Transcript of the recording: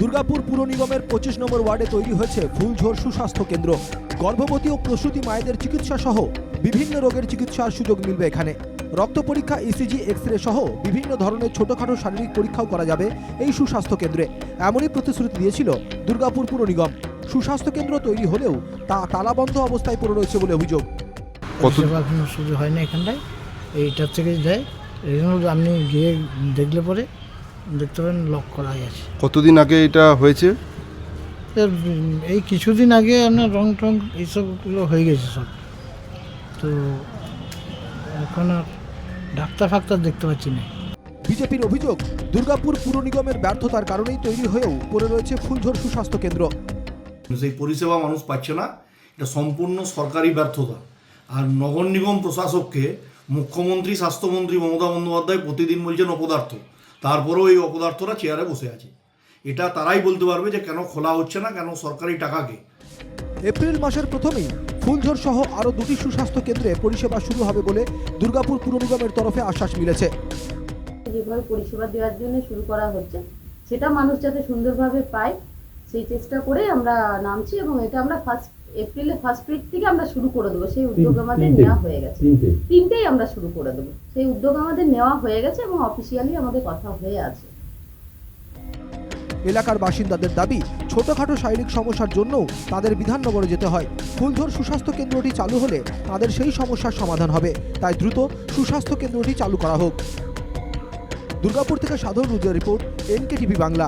দুর্গাপুর পুর নিগমের পঁচিশ নম্বর ওয়ার্ডে তৈরি হয়েছে ফুলঝোর সুস্বাস্থ্য কেন্দ্র। গর্ভবতী ও প্রসূতি মায়েদের চিকিৎসা সহ বিভিন্ন রোগের চিকিৎসার সুযোগ মিলবে এখানে। রক্ত পরীক্ষা ইসিজি এক্স রে সহ বিভিন্ন ধরনের ছোটখাটো শারীরিক পরীক্ষাও করা যাবে এই সুস্বাস্থ্য কেন্দ্রে। এমনই প্রতিশ্রুতি দিয়েছিল দুর্গাপুর পুর নিগম। সুস্বাস্থ্য কেন্দ্র তৈরি হলেও তা তালাবন্ধ অবস্থায় পড়ে রয়েছে বলে অভিযোগ। কত পরিষেবা এখনও শুরু হয়নি এখানটায়। এইটার থেকে দেয় এই জন্য আপনি গিয়ে দেখলে পরে দেখতে পারেন লক করা আছে। কতদিন আগে এটা হয়েছে? এর, এই কিছুদিন আগে আপনার রং টং এইসবগুলো হয়ে গেছে সব। তো এখন আর ডাক্তার ফাক্তার দেখতে পাচ্ছি না। বিজেপির অভিযোগ দুর্গাপুর পুর নিগমের ব্যর্থতার কারণেই তৈরি হয়েও পড়ে রয়েছে ফুলঝোর সুস্বাস্থ্য কেন্দ্র। সেই পরিষেবা মানুষ পাচ্ছে না এটা সম্পূর্ণ সরকারি ব্যর্থতা। আর নগর নিগম প্রশাসককে মুখ্যমন্ত্রী স্বাস্থ্যমন্ত্রী মমতা বন্দ্যোপাধ্যায় প্রতিদিন বলছেন অপদার্থ। তারপরেও এই অপদার্থরা চেয়ারে বসে আছে। এটা তারাই বলতে পারবে যে কেন খোলা হচ্ছে না কেন সরকারি টাকাকে। এপ্রিল মাসের প্রথমেই ফুলঝোর সহ আরও দুটি সুস্বাস্থ্য কেন্দ্রে পরিষেবা শুরু হবে বলে দুর্গাপুর পুর নিগমের তরফে আশ্বাস মিলেছে। যেভাবে পরিষেবা দেওয়ার জন্য শুরু করা হচ্ছে। সেটা মানুষ যাতে সুন্দরভাবে পায় সেই চেষ্টা করে আমরা নামছি এবং এটা আমরা ফার্স্ট এপ্রিলে ফার্স্ট উইক থেকে আমরা শুরু করে দেবো। সেই উদ্যোগ আমাদের নেওয়া হয়ে গেছে। তিনটেই। আমরা শুরু করে দেবো। সেই উদ্যোগ আমাদের নেওয়া হয়ে গেছে এবং অফিসিয়ালি আমাদের কথা হয়ে আছে। এলাকার বাসিন্দাদের দাবি ছোটখাটো শারীরিক সমস্যার জন্যও তাদের বিধাননগরে যেতে হয়। ফুলঝোর সুস্বাস্থ্য কেন্দ্রটি চালু হলে তাদের সেই সমস্যার সমাধান হবে। তাই দ্রুত সুস্বাস্থ্য কেন্দ্রটি চালু করা হোক। দুর্গাপুর থেকে সাধারণ রিপোর্ট এনকে টিভি বাংলা।